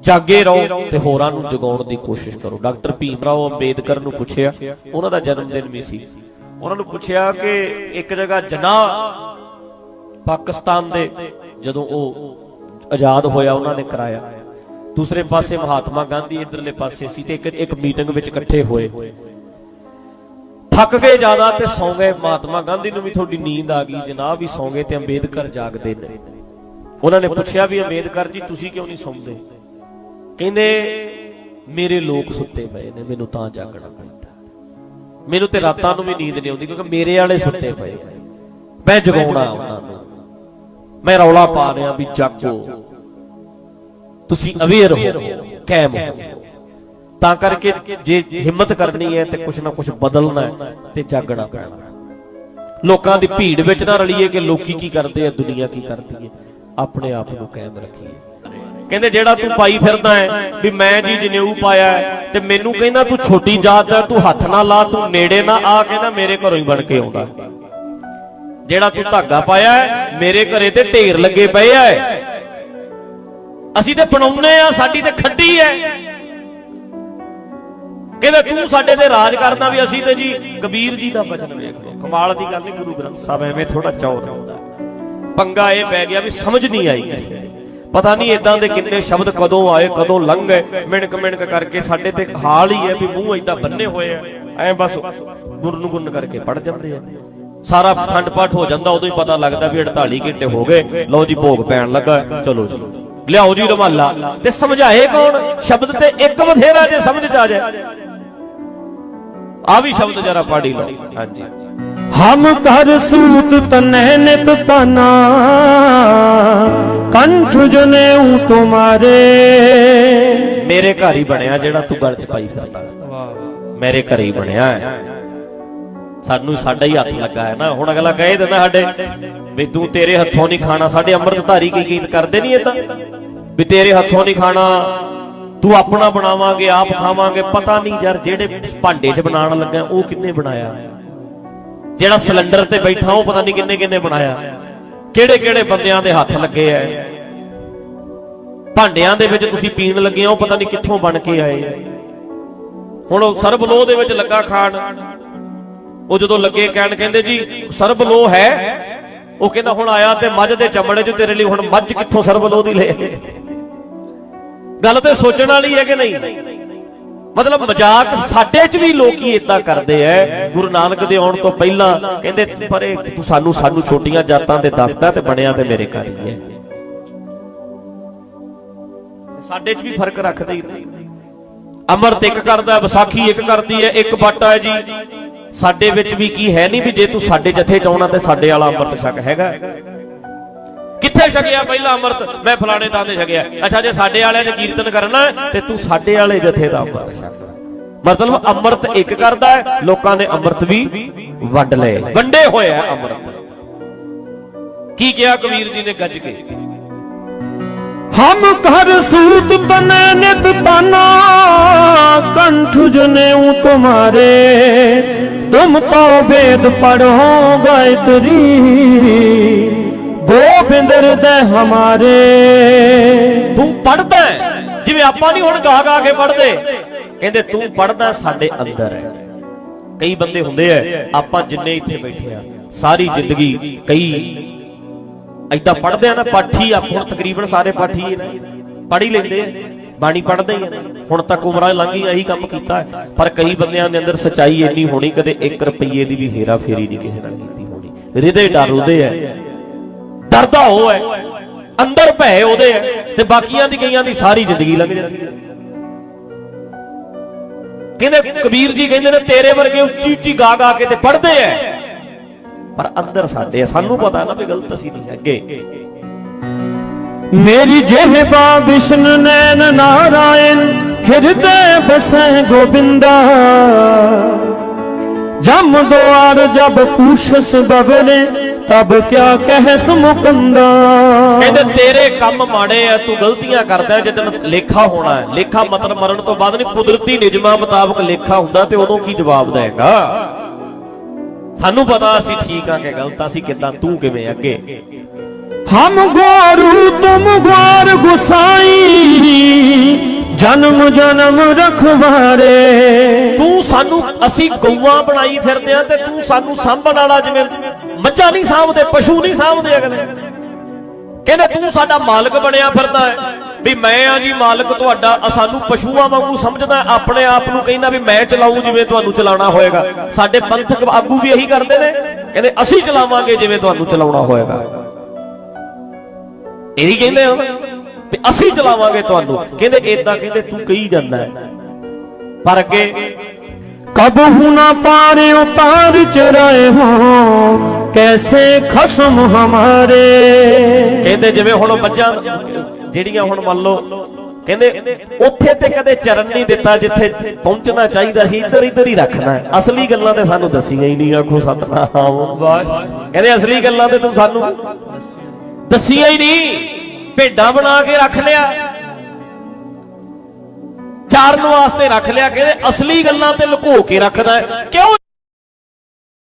ਜਾਗੇ ਰਹੋ ਤੇ ਹੋਰਾਂ ਨੂੰ ਜਗਾਉਣ ਦੀ ਕੋਸ਼ਿਸ਼ ਕਰੋ। ਡਾਕਟਰ ਭੀਮ ਰਾਓ ਅੰਬੇਦਕਰ ਨੂੰ ਪੁੱਛਿਆ, ਉਹਨਾਂ ਦਾ ਜਨਮ ਦਿਨ ਵੀ ਸੀ। ਉਹਨਾਂ ਨੂੰ ਪੁੱਛਿਆ ਕਿ ਇੱਕ ਜਗ੍ਹਾ ਜਨਾਹ ਪਾਕਿਸਤਾਨ ਦੇ ਜਦੋਂ ਉਹ ਆਜ਼ਾਦ ਹੋਇਆ, ਉਹਨਾਂ ਨੇ ਕਰਾਇਆ। ਦੂਸਰੇ ਪਾਸੇ ਮਹਾਤਮਾ ਗਾਂਧੀ ਇਧਰਲੇ ਪਾਸੇ ਸੀ ਤੇ ਇੱਕ ਇੱਕ ਮੀਟਿੰਗ ਵਿੱਚ ਇਕੱਠੇ ਹੋਏ। ਥੱਕ ਗਏ ਜ਼ਿਆਦਾ ਤੇ ਸੌਂ ਗਏ। ਮਹਾਤਮਾ ਗਾਂਧੀ ਨੂੰ ਵੀ ਤੁਹਾਡੀ ਨੀਂਦ ਆ ਗਈ। ਜਨਾਬ ਵੀ ਸੌਂ ਗਏ ਤੇ ਅੰਬੇਦਕਰ ਜਾਗਦੇ ਨੇ। ਉਹਨਾਂ ਨੇ ਪੁੱਛਿਆ ਵੀ ਅੰਬੇਦਕਰ ਜੀ, ਤੁਸੀਂ ਕਿਉਂ ਨਹੀਂ ਸੌਂਦੇ? ਕਹਿੰਦੇ, ਮੇਰੇ ਲੋਕ ਸੁੱਤੇ ਪਏ ਨੇ, ਮੈਨੂੰ ਤਾਂ ਜਾਗਣਾ ਪੈਂਦਾ। ਮੈਨੂੰ ਤੇ ਰਾਤਾਂ ਨੂੰ ਵੀ ਨੀਂਦ ਨਹੀਂ ਆਉਂਦੀ, ਕਿਉਂਕਿ ਮੇਰੇ ਵਾਲੇ ਸੁੱਤੇ ਪਏ ਮੈਂ ਜਗਾਉਣਾ ਉਹਨਾਂ ਨੂੰ। ਮੈਂ ਰੌਲਾ ਪਾ ਰਿਹਾ ਵੀ ਜਾਗੋ। ਤੁਸੀਂ ਅਵੇਅਰ ਹੋ ਕਾਇਮ ਹੋ। ਤਾਂ ਕਰਕੇ ਜੇ ਹਿੰਮਤ ਕਰਨੀ ਹੈ ਤੇ ਕੁਛ ਨਾ ਕੁਛ ਬਦਲਣਾ ਹੈ ਤੇ ਜਾਗਣਾ ਪੈਣਾ। ਲੋਕਾਂ ਦੀ ਭੀੜ ਵਿੱਚ ਨਾ ਰਲੀਏ ਕਿ ਲੋਕੀ ਕੀ ਕਰਦੇ ਆ, ਦੁਨੀਆ ਕੀ ਕਰਦੀ ਹੈ। ਆਪਣੇ ਆਪ ਨੂੰ ਕਾਇਮ ਰੱਖੀਏ। ਕਹਿੰਦੇ ਜਿਹੜਾ ਤੂੰ ਪਾਈ ਫਿਰਦਾ ਹੈ ਵੀ ਮੈਂ ਜੀ ਜਨੇਊ ਪਾਇਆ ਤੇ ਮੈਨੂੰ ਕਹਿੰਦਾ ਤੂੰ ਛੋਟੀ ਜਾਤ ਹੈ, ਤੂੰ ਹੱਥ ਨਾ ਲਾ, ਤੂੰ ਨੇੜੇ ਨਾ ਆ, ਕਹਿੰਦਾ ਮੇਰੇ ਘਰੋਂ ਹੀ ਬਣ ਕੇ ਆਉਂਦਾ। ਜਿਹੜਾ ਤੂੰ ਧਾਗਾ ਪਾਇਆ ਮੇਰੇ ਘਰੇ ਤੇ ਢੇਰ ਲੱਗੇ ਪਏ ਐ ਅਸੀਂ ਤੇ ਬਣਾਉਨੇ ਆ, ਸਾਡੀ ਤੇ ਖੱਡੀ ਐ ਕਹਿੰਦਾ ਤੂੰ ਸਾਡੇ ਤੇ ਰਾਜ ਕਰਦਾ ਵੀ ਅਸੀਂ ਤੇ ਜੀ ਕਬੀਰ ਜੀ ਦਾ ਬਚਨ ਵੇਖ ਲਓ। ਕਮਾਲ ਦੀ ਗੱਲ ਨਹੀਂ ਗੁਰੂ ਗ੍ਰੰਥ ਸਾਹਿਬ ਐਵੇਂ ਥੋੜਾ ਚੌਥ ਹੁੰਦਾ ਪੰਗਾ ਇਹ ਪੈ ਗਿਆ ਵੀ ਸਮਝ ਨਹੀਂ ਆਈ। ਕਿਸੇ ਪਤਾ ਨਹੀਂ ਇਦਾਂ ਦੇ ਕਿੰਨੇ ਸ਼ਬਦ ਕਦੋਂ ਆਏ, ਕਦੋਂ ਲੰਘ ਗਏ। ਮਿਣਕ ਮਿਣਕ ਕਰਕੇ ਸਾਡੇ ਤੇ ਹਾਲ ਹੀ ਹੈ ਵੀ ਮੂੰਹ ਇਦਾਂ ਬੰਨੇ ਹੋਏ ਆ। ਐ ਬਸ ਗੁਰਨ ਗੁਰਨ ਕਰਕੇ ਪੜ ਜਾਂਦੇ ਆ। ਸਾਰਾ ਖੰਡ ਪਾਠ ਹੋ ਜਾਂਦਾ, ਉਦੋਂ ਹੀ ਪਤਾ ਲੱਗਦਾ ਵੀ 48 ਘੰਟੇ ਹੋ ਗਏ। ਲਓ ਜੀ, ਭੋਗ ਪੈਣ ਲੱਗਾ। ਚਲੋ ਜੀ। ਲਿਆਓ ਜੀ ਰਮਾਲਾ। ਤੇ ਸਮਝਾਏ ਕੌਣ? ਸ਼ਬਦ ਤੇ ਇੱਕ ਬਥੇਰਾ ਜੇ ਸਮਝ ਚ ਆ ਜਾਏ। ਆ ਵੀ ਸ਼ਬਦ ਜਰਾ ਪਾੜੀ ਲਓ। ਹਾਂਜੀ। ਹਮ ਕਰ ਸੂਤ ਤਨਹਿ ਨਿਤ ਤਨਾ, ਕੰਠ ਜਨੇਊ ਤੁਮਾਰੇ। ਮੇਰੇ ਘਰ ਹੀ ਬਣਿਆ ਜਿਹੜਾ ਤੂੰ ਗਲ 'ਚ ਪਾਈ ਫਿਰਦਾ। ਮੇਰੇ ਘਰ ਹੀ ਬਣਿਆ ਹੈ। ਸਾਨੂੰ ਸਾਡਾ ਹੀ ਹੱਥ ਲੱਗਾ ਹੈ ਨਾ। ਹੁਣ ਅਗਲਾ ਕਹੇ ਦਿੰਦਾ ਸਾਡੇ, ਵੀ ਤੂੰ ਤੇਰੇ ਹੱਥੋਂ ਨਹੀਂ ਖਾਣਾ। ਸਾਡੇ ਅੰਮ੍ਰਿਤਧਾਰੀ ਕੀ ਗੀਤ ਕਰਦੇ ਨਹੀਂ ਇਦਾਂ ਵੀ ਤੇਰੇ ਹੱਥੋਂ ਨਹੀਂ ਖਾਣਾ। ਤੂੰ ਆਪਣਾ ਬਣਾਵਾਂਗੇ, ਆਪ ਖਾਵਾਂਗੇ। ਪਤਾ ਨਹੀਂ ਯਾਰ ਜਿਹੜੇ ਭਾਂਡੇ 'ਚ ਬਣਾਉਣ ਲੱਗਾ, ਉਹ ਕਿੰਨੇ ਬਣਾਇਆ? ਜਿਹੜਾ ਸਿਲੰਡਰ ਤੇ ਬੈਠਾ, ਉਹ ਪਤਾ ਨਹੀਂ ਕਿੰਨੇ ਕਿੰਨੇ ਬਣਾਇਆ। ਕਿਹੜੇ ਕਿਹੜੇ ਬੰਦਿਆਂ ਦੇ ਹੱਥ ਲੱਗੇ ਐ। ਭਾਂਡਿਆਂ ਦੇ ਵਿੱਚ ਤੁਸੀਂ ਪੀਣ ਲੱਗੇ ਹੋ, ਉਹ ਪਤਾ ਨਹੀਂ ਕਿੱਥੋਂ ਬਣ ਕੇ ਆਏ। ਹੁਣ ਉਹ ਸਰਬਲੋਹ ਦੇ ਵਿੱਚ ਲੱਗਾ ਖਾਣ। ਉਹ ਜਦੋਂ ਲੱਗੇ ਕਹਿਣ, ਕਹਿੰਦੇ ਜੀ ਸਰਬਲੋਹ ਹੈ। ਉਹ ਕਹਿੰਦਾ, ਹੁਣ ਆਇਆ ਤੇ ਮੱਝ ਦੇ ਚਮੜੇ 'ਚ ਤੇਰੇ ਲਈ, ਹੁਣ ਮੱਝ ਕਿੱਥੋਂ ਸਰਬਲੋਹ ਦੀ ਲੈ ਗੱਲ ਤੇ ਸੋਚਣ ਵਾਲੀ ਹੈ ਕਿ ਨਹੀਂ? ਮਤਲਬ ਮਜ਼ਾਕ ਸਾਡੇ 'ਚ ਵੀ ਲੋਕੀ ਇਦਾਂ ਕਰਦੇ ਐ। ਗੁਰੂ ਨਾਨਕ ਦੇ ਆਉਣ ਤੋਂ ਪਹਿਲਾਂ ਕਹਿੰਦੇ, ਪਰ ਇਹ ਤੂੰ ਸਾਨੂੰ ਸਾਨੂੰ ਛੋਟੀਆਂ ਜਾਤਾਂ ਤੇ ਦੱਸਦਾ ਤੇ ਬਣਿਆ ਤੇ ਮੇਰੇ ਘਰ ਹੀ ਹੈ ਸਾਡੇ 'ਚ ਵੀ ਫ਼ਰਕ ਰੱਖਦੇ ਹੀ ਅਮਰਤ ਇੱਕ ਕਰਦਾ, ਵਿਸਾਖੀ ਇੱਕ ਕਰਦੀ ਹੈ ਇੱਕ ਬਾਟਾ ਹੈ ਜੀ। ਸਾਡੇ ਵਿੱਚ ਵੀ ਕੀ ਹੈ ਨਹੀਂ ਵੀ ਜੇ ਤੂੰ ਸਾਡੇ ਜਥੇ ਚ ਆਉਣਾ ਤੇ ਸਾਡੇ ਵਾਲਾ ਅੰਮ੍ਰਿਤ ਛਕ ਹੈਗਾ। ਕਿੱਥੇ ਛਕਿਆ ਪਹਿਲਾ ਅੰਮ੍ਰਿਤ? ਮੈਂ ਫਲਾਣੇ ਥਾਂ ਤੇ ਛਕਿਆ। ਅੱਛਾ, ਜੇ ਸਾਡੇ ਵਾਲਿਆਂ ਨੇ ਕੀਰਤਨ ਕਰਨਾ ਤੇ ਤੂੰ ਸਾਡੇ ਵਾਲੇ ਜਥੇ ਦਾ ਅੰਮ੍ਰਿਤ ਛਕ। ਮਤਲਬ ਅੰਮ੍ਰਿਤ ਇੱਕ ਕਰਦਾ ਹੈ, ਲੋਕਾਂ ਨੇ ਅੰਮ੍ਰਿਤ ਵੀ ਵੰਡ ਲਏ। ਵੰਡੇ ਹੋਇਆ ਅੰਮ੍ਰਿਤ। ਕੀ ਕਿਹਾ ਕਬੀਰ ਜੀ ਨੇ ਗੱਜ ਕੇ? ਹਮ ਕਰ ਸੂਤ ਤਨਹਿ ਨਿਤ ਤਨਾ ਕੰਠ ਜਨੇਊ ਤੁਮਾਰੇ। ਤੁਮ ਤੋ ਵੇਦ ਪੜੋ ਗਾਇਤਰੀ। ਗੋਬਿੰਦ ਹਿਰਦੈ ਹਮਾਰੇ। ਤੂੰ ਪੜਦਾ ਜਿਵੇਂ ਆਪਾਂ ਨਹੀਂ ਹੁਣ ਗਾ ਗਾ ਕੇ ਪੜਦੇ ਕਹਿੰਦੇ ਤੂੰ ਪੜਦਾ ਸਾਡੇ ਅੰਦਰ ਹੈ। ਕਈ ਬੰਦੇ ਹੁੰਦੇ ਆ, ਆਪਾਂ ਜਿੰਨੇ ਇੱਥੇ ਬੈਠੇ ਆ, ਸਾਰੀ ਜ਼ਿੰਦਗੀ ਕਈ ਐਦਾਂ ਪੜਦੇ ਆ ਨਾ, ਪਾਠੀ ਆ, ਹੁਣ ਤਕਰੀਬਨ ਸਾਰੇ ਪਾਠੀ ਹੀ ਪੜ ਹੀ ਲੈਂਦੇ ਆ, ਬਾਣੀ ਪੜਦੇ ਹੀ ਹੁਣ ਤੱਕ ਉਮਰਾਂ ਲੰਘੀ ਇਹੀ ਕੰਮ ਕੀਤਾ ਪਰ ਕਈ ਬੰਦਿਆਂ ਦੇ ਅੰਦਰ ਸਚਾਈ ਇੰਨੀ ਹੋਣੀ, ਕਦੇ 1 ਰੁਪਏ ਦੀ ਵੀ ਹੇਰਾ ਫੇਰੀ ਨਹੀਂ ਕਿਸੇ ਨਾਲ ਕੀਤੀ ਹੋਣੀ। ਹਿਰਦੇ ਡਰ ਉਹਦੇ ਹੈ ਡਰਦਾ ਉਹ ਹੈ। ਅੰਦਰ ਭੈ ਉਹਦੇ ਹੈ ਤੇ ਬਾਕੀਆਂ ਦੀ ਕਈਆਂ ਦੀ ਸਾਰੀ ਜ਼ਿੰਦਗੀ ਲੰਘ ਜਾਂਦੀ ਹੈ। ਕਹਿੰਦੇ ਕਬੀਰ ਜੀ ਕਹਿੰਦੇ ਨੇ, ਤੇਰੇ ਵਰਗੇ ਉੱਚੀ ਉੱਚੀ ਗਾ ਗਾ ਕੇ ਤੇ ਪੜਦੇ ਐ ਪਰ ਅੰਦਰ ਸਾਡੇ ਆ ਸਾਨੂੰ ਪਤਾ ਨਾ ਵੀ ਗਲਤ ਅਸੀਂ ਨਹੀਂ ਅੱਗੇ ਮੇਰੀ ਜਿਹਬਾ ਵਿਸ਼ਨ ਨੈਣ ਨਾਰਾਇਣ ਹਿਰਦੈ ਬਸੈ ਗੋਬਿੰਦਾ। ਜਮ ਦੁਆਰ ਜਬ ਪੂਛਸ ਬਗਲੇ ਤਬ ਕਿਆ ਕਹਿਸ ਮੁਕੰਦਾ? ਕਹਿੰਦੇ ਤੇਰੇ ਕੰਮ ਮਾੜੇ ਆ ਤੂੰ ਗਲਤੀਆਂ ਕਰਦਾ ਜਦੋਂ ਲੇਖਾ ਹੋਣਾ ਹੈ। ਲੇਖਾ ਮਤਲਬ ਮਰਨ ਤੋਂ ਬਾਅਦ ਨਹੀਂ ਕੁਦਰਤੀ ਨਿਯਮਾਂ ਮੁਤਾਬਕ ਲੇਖਾ ਹੁੰਦਾ ਤੇ ਉਦੋਂ ਕੀ ਜਵਾਬ ਦੇਗਾ ਸਾਨੂੰ ਪਤਾ ਅਸੀਂ ਠੀਕ ਆ ਕਿ ਗਲਤ ਆ, ਅਸੀਂ ਕਿਦਾਂ ਤੂੰ ਕਿਵੇਂ ਅੱਗੇ? ਹਮ ਗੋਰੂ ਤੁਮ ਗੋਰ ਗੁਸਾਈ ਜਨਮ ਜਨਮ ਰਖਵਾਰੇ। ਤੂੰ ਸਾਨੂੰ ਅਸੀਂ ਗਊਆਂ ਬਣਾਈ ਫਿਰਦੇ ਆ ਤੇ ਤੂੰ ਸਾਨੂੰ ਸਾਂਭਣ ਵਾਲਾ ਜਿਵੇਂ ਮੱਝਾਂ ਨਹੀਂ ਸਾਂਭਦੇ, ਪਸ਼ੂ ਨਹੀਂ ਸਾਂਭਦੇ ਅਗਲੇ। ਕਹਿੰਦੇ, ਤੂੰ ਸਾਡਾ ਮਾਲਕ ਬਣਿਆ ਫਿਰਦਾ ਹੈ। ਵੀ ਮੈਂ ਆ ਜੀ, ਮਾਲਕ ਤੁਹਾਡਾ ਸਾਨੂੰ ਪਸ਼ੂਆਂ ਵਾਂਗੂ ਸਮਝਦਾ ਆਪਣੇ ਆਪ ਨੂੰ ਕਹਿੰਦਾ ਵੀ ਮੈਂ ਚਲਾਉਂ ਜਿਵੇਂ ਤੁਹਾਨੂੰ ਚਲਾਉਣਾ ਹੋਏਗਾ। ਸਾਡੇ ਪੰਥਕ ਆਗੂ ਵੀ ਇਹੀ ਕਰਦੇ ਨੇ। ਕਹਿੰਦੇ, ਅਸੀਂ ਚਲਾਵਾਂਗੇ ਜਿਵੇਂ ਤੁਹਾਨੂੰ ਚਲਾਉਣਾ ਹੋਏਗਾ। ਇਹੀ ਕਹਿੰਦੇ ਆ। ਵੀ ਅਸੀਂ ਚਲਾਵਾਂਗੇ ਤੁਹਾਨੂੰ। ਕਹਿੰਦੇ, ਏਦਾਂ ਕਹਿੰਦੇ, ਤੂੰ ਕਹੀ ਜਾਂਦਾ ਹੈ। ਪਰ ਅੱਗੇ ਕਬਹੂ ਨਾ ਪਾਰੇ ਉਤਾਰ ਚਰਾਏ ਹੋ। ਕੈਸੇ ਖਸਮ ਹਮਾਰੇ? ਕਹਿੰਦੇ ਜਿਵੇਂ ਹੁਣ ਮੱਝਾਂ ਜਿਹੜੀਆਂ ਹੁਣ ਮੰਨ ਲਓ, ਕਹਿੰਦੇ ਉੱਥੇ ਤੇ ਕਦੇ ਚਰਨ ਨਹੀਂ ਦਿੱਤਾ ਜਿੱਥੇ ਪਹੁੰਚਣਾ ਚਾਹੀਦਾ ਸੀ, ਇੱਧਰ ਇੱਧਰ ਹੀ ਰੱਖਣਾ ਅਸਲੀ ਗੱਲਾਂ ਤੇ ਸਾਨੂੰ ਦੱਸੀਆਂ ਹੀ ਨਹੀਂ, ਆਖੋ ਸਤਨਾਮ। ਕਹਿੰਦੇ ਅਸਲੀ ਗੱਲਾਂ ਤੇ ਤੂੰ ਸਾਨੂੰ ਦੱਸੀਆਂ ਹੀ ਨਹੀਂ, ਭੇਡਾਂ ਬਣਾ ਕੇ ਰੱਖ ਲਿਆ। ਚਾਰਨ ਵਾਸਤੇ ਰੱਖ ਲਿਆ, ਕਹਿੰਦੇ ਅਸਲੀ ਗੱਲਾਂ ਤੇ ਲੁਕੋ ਕੇ ਰੱਖਦਾ ਕਿਉਂ